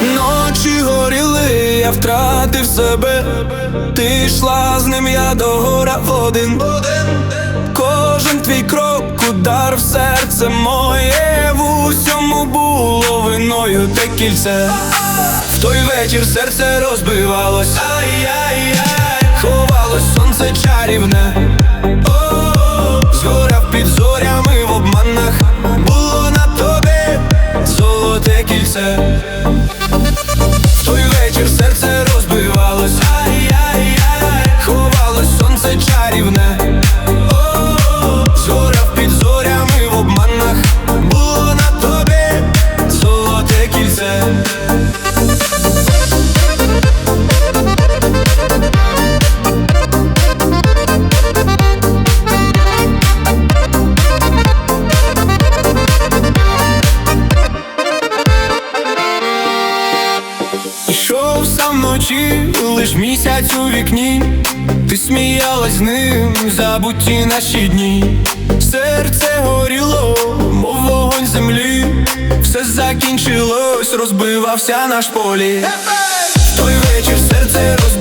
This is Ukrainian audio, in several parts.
Ночі горіли, я втратив себе. Ти йшла з ним, я до гора в один. Кожен твій крок, удар в серце моє, в усьому було виною те кільце. В той вечір серце розбивалось, ай-яй-яй, ховалось сонце чарівне. Було на тобі золоте кільце. В серце розбивалось, ай-яй-яй, ховалось сонце чарівне. О, Згорав під зорями в обманах, було на тобі золоте кільце. Ішов сам вночі, лиш місяць у вікні, ти сміялась з ним, забуті наші дні, серце горіло, мов вогонь землі, все закінчилось, розбивався наш полі. В той вечір серце розбивалось,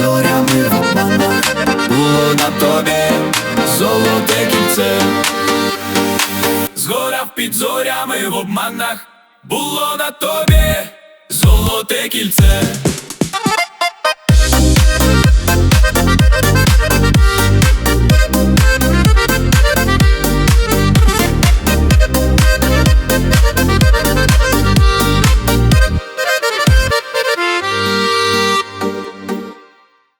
зорями в обманах, було на тобі золоте кільце. Згорав під зорями в обманах, було на тобі золоте кільце.